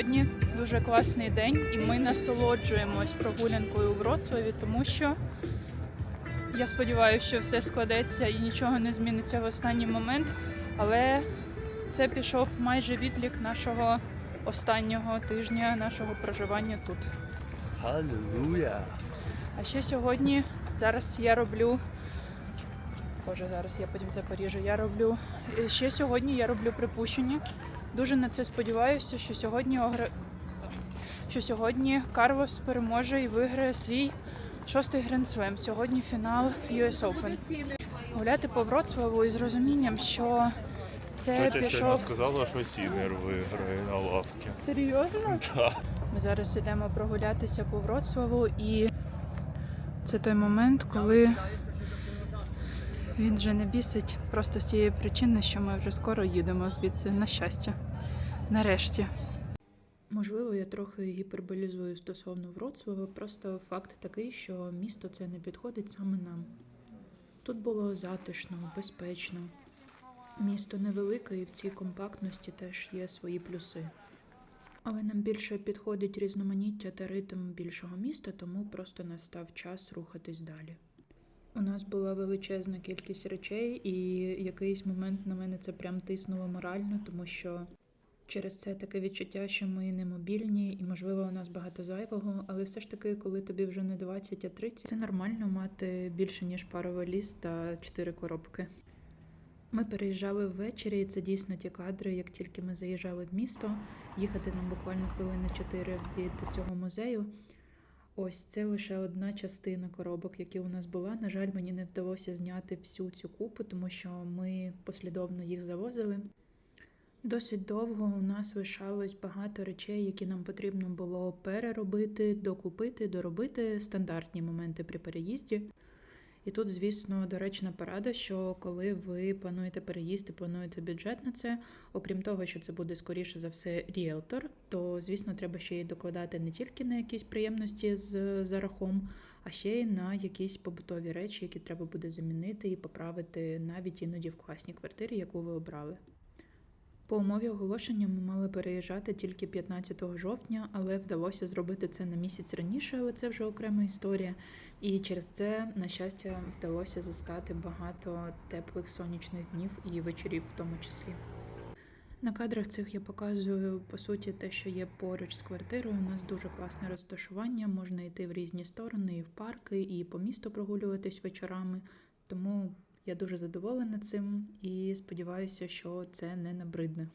Сьогодні дуже класний день, і ми насолоджуємось прогулянкою у Вроцлаві, тому що я сподіваюся, що все складеться і нічого не зміниться в останній момент. Але це пішов майже відлік нашого останнього тижня нашого проживання тут. Халилуя. А ще сьогодні зараз я роблю. Боже, зараз я потім це поріжу. Я роблю. е, Ще сьогодні я роблю припущення. Дуже на це сподіваюся, що сьогодні огр... що сьогодні Карвос переможе і виграє свій шостий гранд-слем. Сьогодні фінал US Open. Гуляти по Вроцлаву із розумінням, що це Тетя щойно пішов. сказала, що Сінер виграє на лавці. Серйозно? Так. Ми зараз йдемо прогулятися по Вроцлаву і це той момент, коли він вже не бісить просто з тієї причини, що ми вже скоро їдемо звідси на щастя. Нарешті. Можливо, я трохи гіперболізую стосовно Вроцлава, просто факт такий, що місто це не підходить саме нам. Тут було затишно, безпечно. Місто невелике і в цій компактності теж є свої плюси. Але нам більше підходить різноманіття та ритм більшого міста, тому просто настав час рухатись далі. У нас була величезна кількість речей, і якийсь момент на мене це прям тиснуло морально, тому що через це таке відчуття, що ми не мобільні, і можливо у нас багато зайвого, але все ж таки, коли тобі вже не 20, а 30, це нормально мати більше ніж пару валіз та 4 коробки. Ми переїжджали ввечері, і це дійсно ті кадри, як тільки ми заїжджали в місто. Їхати нам буквально хвилини 4 від цього музею. Ось це лише одна частина коробок, які у нас була. На жаль, мені не вдалося зняти всю цю купу, тому що ми послідовно їх завозили. Досить довго у нас лишалось багато речей, які нам потрібно було переробити, докупити, доробити стандартні моменти при переїзді. І тут, звісно, доречна порада, що коли ви плануєте переїзд і плануєте бюджет на це, окрім того, що це буде скоріше за все ріелтор, то звісно треба ще й докладати не тільки на якісь приємності з зарахом, а ще й на якісь побутові речі, які треба буде замінити і поправити навіть іноді в класній квартирі, яку ви обрали. По умові оголошення ми мали переїжджати тільки 15 жовтня, але вдалося зробити це на місяць раніше, але це вже окрема історія. І через це, на щастя, вдалося застати багато теплих сонячних днів і вечорів в тому числі. На кадрах цих я показую по суті те, що є поруч з квартирою. У нас дуже класне розташування, можна йти в різні сторони, і в парки, і по місту прогулюватись вечорами. Тому я дуже задоволена цим і сподіваюся, що це не набридне.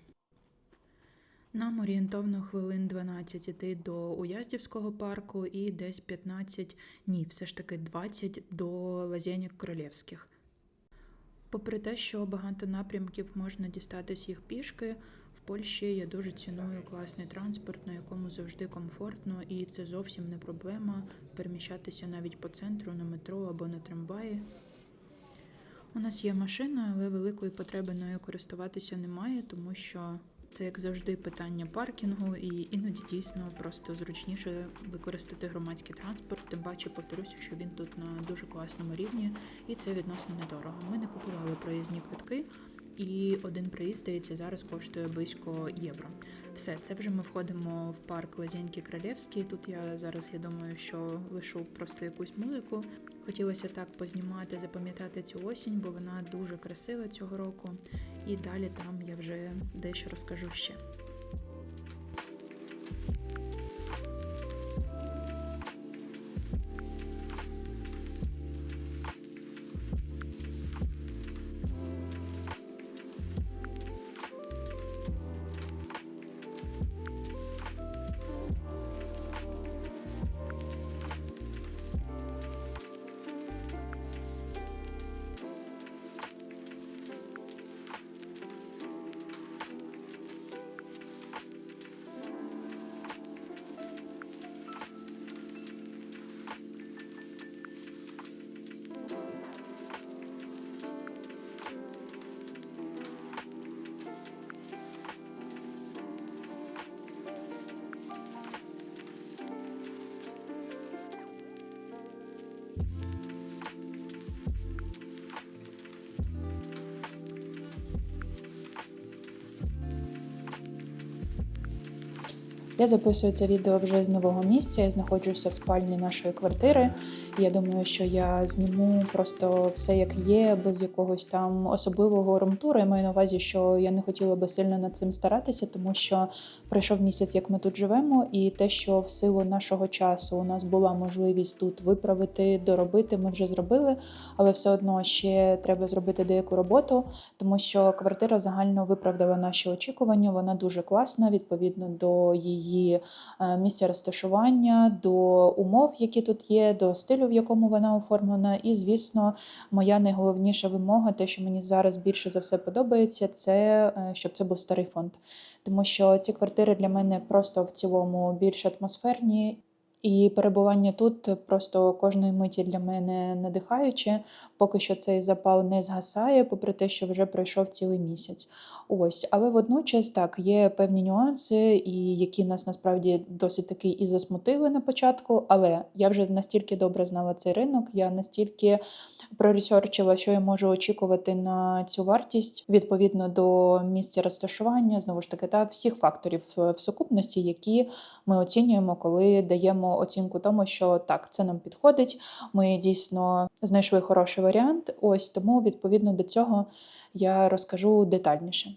Нам орієнтовно хвилин 12 іти до Уяздівського парку і десь 15, ні, все ж таки 20 до Лазєнік Королівських. Попри те, що багато напрямків можна дістатись їх пішки, в Польщі я дуже ціную класний транспорт, на якому завжди комфортно, і це зовсім не проблема переміщатися навіть по центру на метро або на трамваї. У нас є машина, але великої потреби нею користуватися немає, тому що це, як завжди, питання паркінгу, і іноді дійсно просто зручніше використати громадський транспорт. Тим паче, повторюся, що він тут на дуже класному рівні, і це відносно недорого. Ми не купували проїзні квитки, і один приїзд, здається, зараз коштує близько євро. Все, це вже ми входимо в парк Лазіньки Кралєвський. Тут я зараз я думаю, що лишу просто якусь музику. Хотілося так познімати, запам'ятати цю осінь, бо вона дуже красива цього року. І далі там я вже дещо розкажу ще. Я записую це відео вже з нового місця. Я знаходжуся в спальні нашої квартири. Я думаю, що я зніму просто все як є, без якогось там особливого румтуру. Я маю на увазі, що я не хотіла би сильно над цим старатися, тому що пройшов місяць, як ми тут живемо, і те, що в силу нашого часу у нас була можливість тут виправити, доробити, ми вже зробили, але все одно ще треба зробити деяку роботу, тому що квартира загально виправдала наші очікування. Вона дуже класна, відповідно до її е, місця розташування, до умов, які тут є, до стилю, в якому вона оформлена. І, звісно, моя найголовніша вимога, те, що мені зараз більше за все подобається, це е, щоб це був старий фонд. Тому що ці квартири для мене просто в цілому більш атмосферні. І перебування тут просто кожної миті для мене надихаюче. Поки що цей запал не згасає, попри те, що вже пройшов цілий місяць. Ось, але водночас так є певні нюанси, і які нас насправді досить таки і засмутили на початку. Але я вже настільки добре знала цей ринок, я настільки проресерчила, що я можу очікувати на цю вартість відповідно до місця розташування, знову ж таки, та всіх факторів е, в сукупності, які ми оцінюємо, коли даємо оцінку тому, що так, це нам підходить. Ми дійсно знайшли хороший варіант. Ось тому відповідно до цього я розкажу детальніше.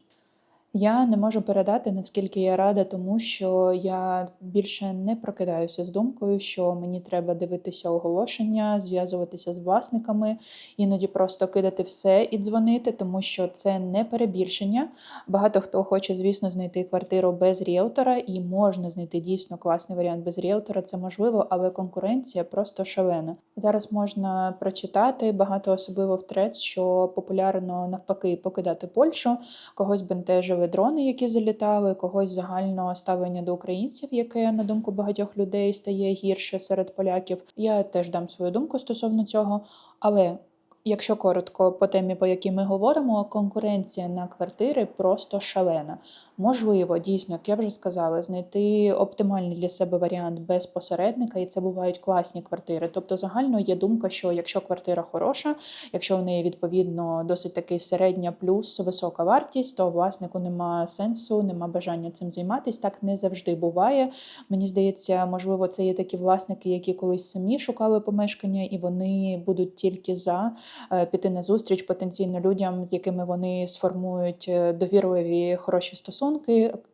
Я не можу передати, наскільки я рада, тому що я більше не прокидаюся з думкою, що мені треба дивитися оголошення, зв'язуватися з власниками, іноді просто кидати все і дзвонити, тому що це не перебільшення. Багато хто хоче, звісно, знайти квартиру без ріелтора, і можна знайти дійсно класний варіант без ріелтора. Це можливо, але конкуренція просто шалена. Зараз можна прочитати багато, особливо в трец, що популярно навпаки покидати Польщу, когось бентежили дрони, які залітали, когось загального ставлення до українців, яке на думку багатьох людей стає гірше серед поляків. Я теж дам свою думку стосовно цього, але. Якщо коротко по темі, по якій ми говоримо, конкуренція на квартири просто шалена. Можливо, дійсно, як я вже сказала, знайти оптимальний для себе варіант без посередника, і це бувають класні квартири. Тобто, загально є думка, що якщо квартира хороша, якщо в неї відповідно досить таки середня плюс висока вартість, то власнику нема сенсу, нема бажання цим займатися. Так не завжди буває. Мені здається, можливо, це є такі власники, які колись самі шукали помешкання, і вони будуть тільки за е, піти на зустріч потенційно людям, з якими вони сформують е, довірливі хороші стосунки.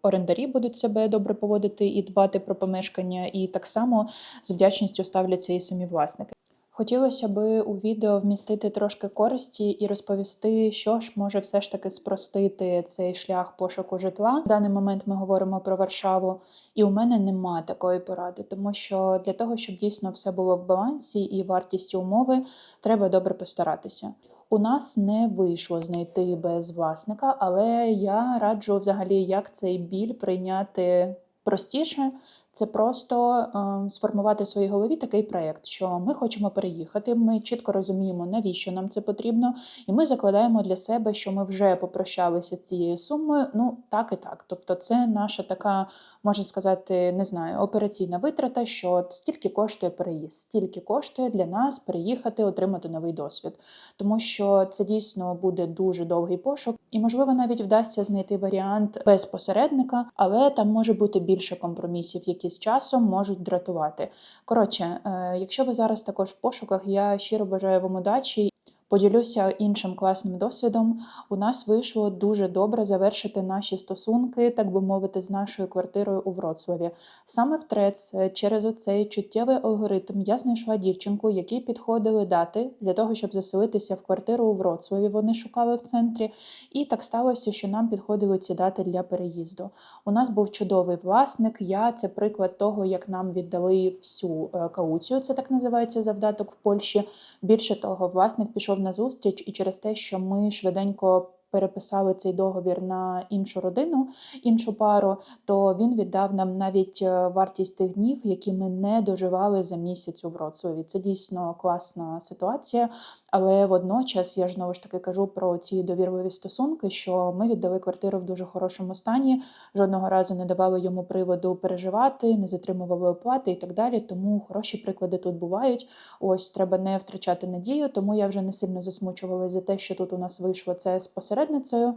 Орендарі будуть себе добре поводити і дбати про помешкання, і так само з вдячністю ставляться і самі власники. Хотілося би у відео вмістити трошки користі і розповісти, що ж може все ж таки спростити цей шлях пошуку житла. В даний момент ми говоримо про Варшаву, і у мене нема такої поради, тому що для того, щоб дійсно все було в балансі і вартість умови, треба добре постаратися. У нас не вийшло знайти без власника, але я раджу взагалі, як цей біль прийняти простіше. Це просто е, сформувати в своїй голові такий проєкт, що ми хочемо переїхати. Ми чітко розуміємо, навіщо нам це потрібно, і ми закладаємо для себе, що ми вже попрощалися з цією сумою. Ну так і так. Тобто, це наша така, можна сказати, не знаю, операційна витрата, що стільки коштує переїзд, стільки коштує для нас переїхати, отримати новий досвід, тому що це дійсно буде дуже довгий пошук, і можливо навіть вдасться знайти варіант без посередника, але там може бути більше компромісів, які з часом можуть дратувати. Коротше, е, якщо ви зараз також в пошуках, я щиро бажаю вам удачі. Поділюся іншим класним досвідом. У нас вийшло дуже добре завершити наші стосунки, так би мовити, з нашою квартирою у Вроцлаві. Саме в Трец через оцей чуттєвий алгоритм я знайшла дівчинку, якій підходили дати для того, щоб заселитися в квартиру у Вроцлаві. Вони шукали в центрі. І так сталося, що нам підходили ці дати для переїзду. У нас був чудовий власник. Я це приклад того, як нам віддали всю е, кауцію. Це так називається завдаток в Польщі. Більше того, власник пішов на зустріч, і через те, що ми швиденько переписали цей договір на іншу родину, іншу пару, то він віддав нам навіть е, вартість тих днів, які ми не доживали за місяць у Вроцлаві. Це дійсно класна ситуація. Але водночас я ж знову ж таки кажу про ці довірливі стосунки, що ми віддали квартиру в дуже хорошому стані, жодного разу не давали йому приводу переживати, не затримували оплати і так далі. Тому хороші приклади тут бувають. Ось треба не втрачати надію, тому я вже не сильно засмучувалася за те, що тут у нас вийшло це з посередницею.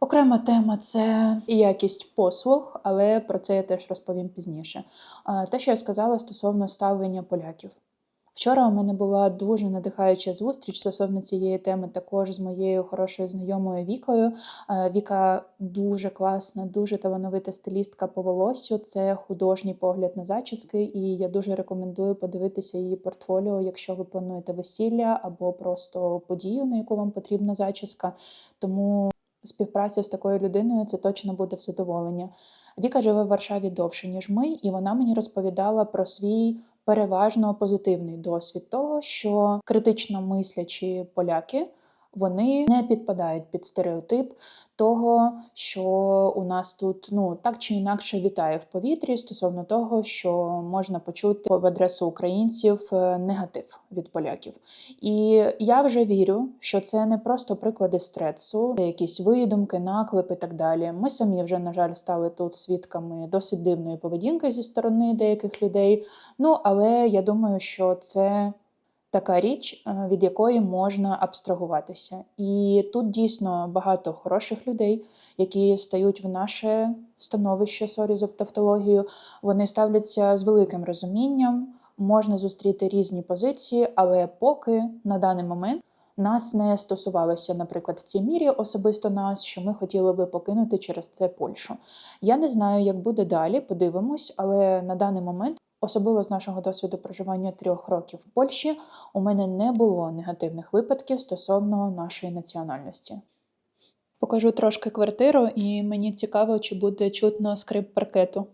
Окрема тема це якість послуг, але про це я теж розповім пізніше. Те, що я сказала стосовно ставлення поляків. Вчора у мене була дуже надихаюча зустріч стосовно цієї теми, також з моєю хорошою знайомою Вікою. Е, Віка дуже класна, дуже талановита стилістка по волосю. Це художній погляд на зачіски, і я дуже рекомендую подивитися її портфоліо, якщо ви плануєте весілля або просто подію, на яку вам потрібна зачіска. Тому співпраця з такою людиною це точно буде в задоволення. Віка живе в Варшаві довше, ніж ми, і вона мені розповідала про свій переважно позитивний досвід того, що критично мислячі поляки вони не підпадають під стереотип того, що у нас тут ну так чи інакше вітає в повітрі стосовно того, що можна почути в адресу українців е, негатив від поляків. І я вже вірю, що це не просто приклади стресу, це якісь видумки, наклепи і так далі. Ми самі вже, на жаль, стали тут свідками досить дивної поведінки зі сторони деяких людей. Ну але я думаю, що це така річ, е, від якої можна абстрагуватися. І тут дійсно багато хороших людей, які стають в наше становище сорі за тавтологію. Вони ставляться з великим розумінням. Можна зустріти різні позиції, але поки на даний момент нас не стосувалося, наприклад, в цій мірі особисто нас, що ми хотіли би покинути через це Польщу. Я не знаю, як буде далі, подивимось, але на даний момент, особливо з нашого досвіду проживання трьох років в Польщі, у мене не було негативних випадків стосовно нашої національності. Покажу трошки квартиру, і мені цікаво, чи буде чутно скрип паркету.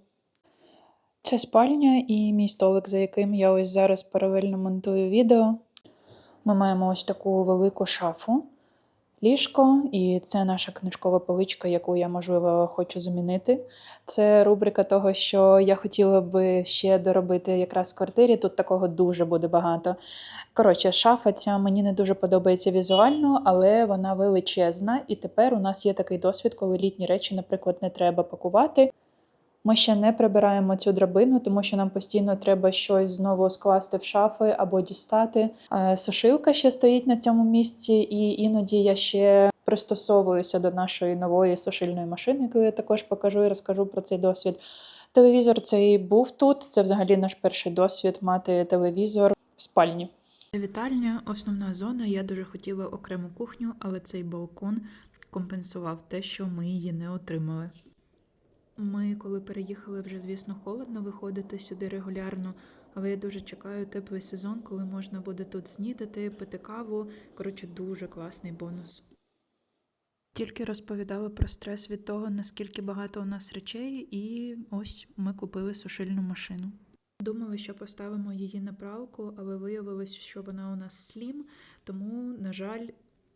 Це спальня і мій столик, за яким я ось зараз паралельно монтую відео. Ми маємо ось таку велику шафу, ліжко, і це наша книжкова поличка, яку я, можливо, хочу замінити. Це рубрика того, що я хотіла би ще доробити якраз в квартирі. Тут такого дуже буде багато. Коротше, шафа ця мені не дуже подобається візуально, але вона величезна. І тепер у нас є такий досвід, коли літні речі, наприклад, не треба пакувати. Ми ще не прибираємо цю драбину, тому що нам постійно треба щось знову скласти в шафи або дістати. Е, Сушилка ще стоїть на цьому місці, і іноді я ще пристосовуюся до нашої нової сушильної машини, яку я також покажу і розкажу про цей досвід. Телевізор цей був тут. Це взагалі наш перший досвід мати телевізор в спальні. Вітальня, основна зона. Я дуже хотіла окрему кухню, але цей балкон компенсував те, що ми її не отримали. Ми, коли переїхали, вже, звісно, холодно виходити сюди регулярно, але я дуже чекаю теплий сезон, коли можна буде тут снідати, пити каву. Коротше, дуже класний бонус. Тільки розповідали про стрес від того, наскільки багато у нас речей, і ось ми купили сушильну машину. Думали, що поставимо її на пралку, але виявилось, що вона у нас слім, тому, на жаль,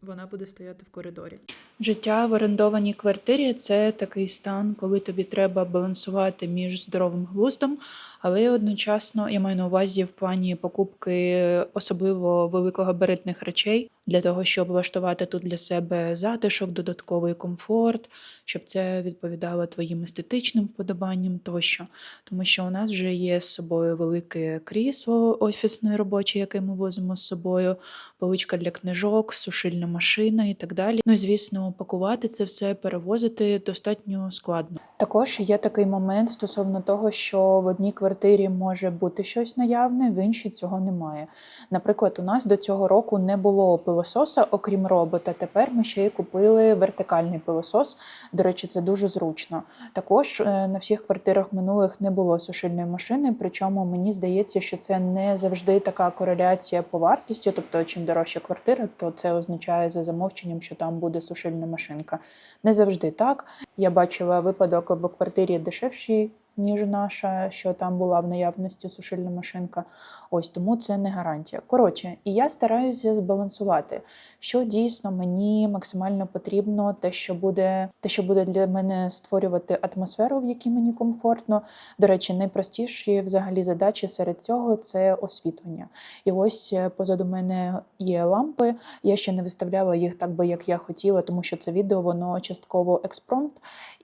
вона буде стояти в коридорі. Життя в орендованій квартирі це такий стан, коли тобі треба балансувати між здоровим глуздом, але одночасно я маю на увазі в плані покупки особливо великогабаритних речей для того, щоб влаштувати тут для себе затишок, додатковий комфорт, щоб це відповідало твоїм естетичним вподобанням тощо. Тому що у нас вже є з собою велике крісло офісне робоче, яке ми возимо з собою, поличка для книжок, сушильна машина і так далі. Ну звісно, пакувати це все, перевозити достатньо складно. Також є такий момент стосовно того, що в одній квартирі може бути щось наявне, в іншій цього немає. Наприклад, у нас до цього року не було пилососа, окрім робота. Тепер ми ще й купили вертикальний пилосос. До речі, це дуже зручно. Також е, на всіх квартирах минулих не було сушильної машини. Причому мені здається, що це не завжди така кореляція по вартості. Тобто, чим дорожча квартира, то це означає за замовченням, що там буде сушильна машинка. Не завжди так. Я бачила випадок в квартирі дешевшій, ніж наша, що там була в наявності сушильна машинка. Ось тому це не гарантія. Коротше, і я стараюся збалансувати, що дійсно мені максимально потрібно, те, що буде, те, що буде для мене створювати атмосферу, в якій мені комфортно. До речі, найпростіші взагалі задачі серед цього це освітлення. І ось е, позаду мене є лампи. Я ще не виставляла їх так би, як я хотіла, тому що це відео воно частково експромт.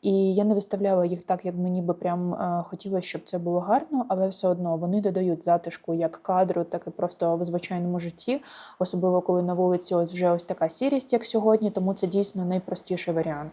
І я не виставляла їх так, як мені би прям хотілося, щоб це було гарно, але все одно вони додають затишку як кадру, так і просто в звичайному житті, особливо коли на вулиці ось вже ось така сірість, як сьогодні, тому це дійсно найпростіший варіант.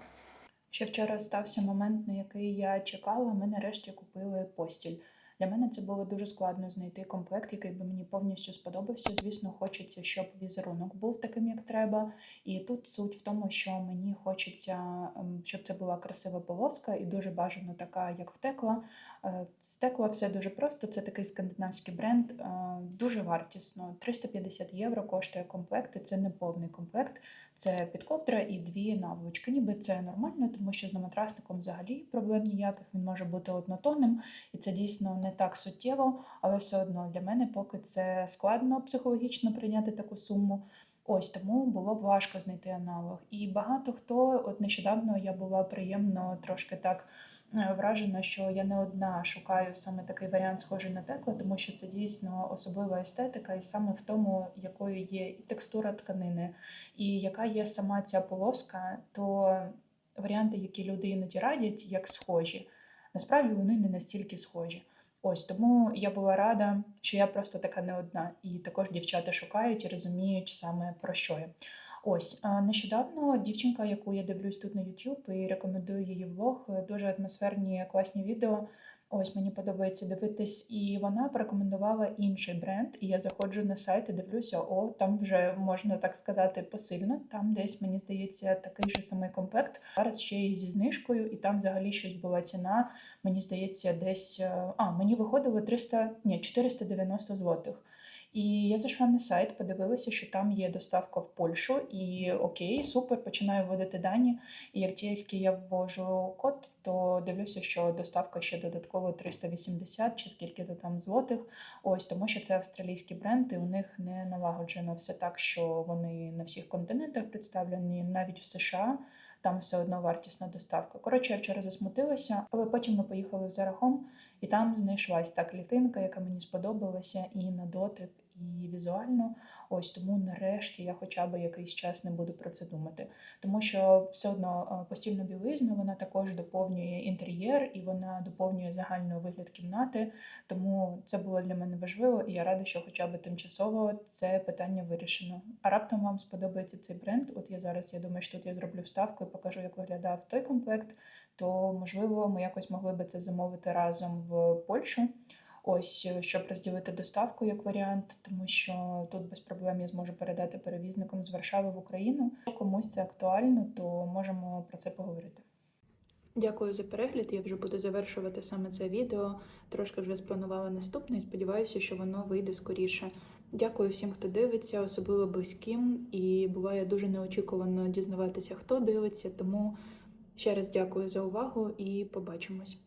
Ще вчора стався момент, на який я чекала. Ми нарешті купили постіль. Для мене це було дуже складно знайти комплект, який би мені повністю сподобався. Звісно, хочеться, щоб візерунок був таким, як треба. І тут суть в тому, що мені хочеться, ем, щоб це була красива полоска і дуже бажано така, як в Текла. Е, З все дуже просто. Це такий скандинавський бренд, е, дуже вартісно. 350 євро коштує комплект, і це не повний комплект. Це підковдра і дві наволочки. Ніби це нормально, тому що з наматрасником взагалі проблем ніяких. Він може бути однотонним, і це дійсно не так суттєво, але все одно для мене поки це складно психологічно прийняти таку суму. Ось тому було важко знайти аналог. І багато хто, от нещодавно я була приємно трошки так е, вражена, що я не одна шукаю саме такий варіант, схожий на текло, тому що це дійсно особлива естетика, і саме в тому, якою є і текстура тканини, і яка є сама ця полоска, то варіанти, які люди іноді радять, як схожі, насправді вони не настільки схожі. Ось тому я була рада, що я просто така не одна, і також дівчата шукають і розуміють саме про що я. Ось нещодавно дівчинка, яку я дивлюсь тут на YouTube і рекомендую її влог, дуже атмосферні класні відео. Ось мені подобається дивитись, і вона порекомендувала інший бренд. І я заходжу на сайт і дивлюся, о, там вже можна так сказати посильно. Там десь мені здається такий же самий комплект. Зараз ще і зі знижкою, і там взагалі щось була ціна. Мені здається, десь е, а мені виходило 300, ні, 490 злотих. І я зайшла на сайт, подивилася, що там є доставка в Польщу, і окей, супер, починаю вводити дані. І як тільки я ввожу код, то дивлюся, що доставка ще додатково 380 чи скільки то там злотих. Ось тому, що це австралійський бренд, і у них не налагоджено все так, що вони на всіх континентах представлені, навіть в США. Там все одно вартісна доставка. Коротше, я вчора засмутилася, але потім ми поїхали в Зарахом, і там знайшлась та клітинка, яка мені сподобалася і на дотик, і візуально. Ось тому нарешті я хоча б якийсь час не буду про це думати. Тому що все одно е, постільна білизна вона також доповнює інтер'єр і вона доповнює загальний вигляд кімнати. Тому це було для мене важливо, і я рада, що хоча б тимчасово це питання вирішено. А раптом вам сподобається цей бренд. От я зараз я думаю, що тут я зроблю вставку і покажу, як виглядав той комплект. То можливо, ми якось могли би це замовити разом в Польщу. Ось е, щоб розділити доставку як варіант, тому що тут без проблем я зможу передати перевізникам з Варшави в Україну. Якщо комусь це актуально, то можемо про це поговорити. Дякую за перегляд. Я вже буду завершувати саме це відео. Трошки вже спланувала наступне і сподіваюся, що воно вийде скоріше. Дякую всім, хто дивиться, особливо близьким. І буває дуже неочікувано дізнаватися, хто дивиться. Тому ще раз дякую за увагу і побачимось.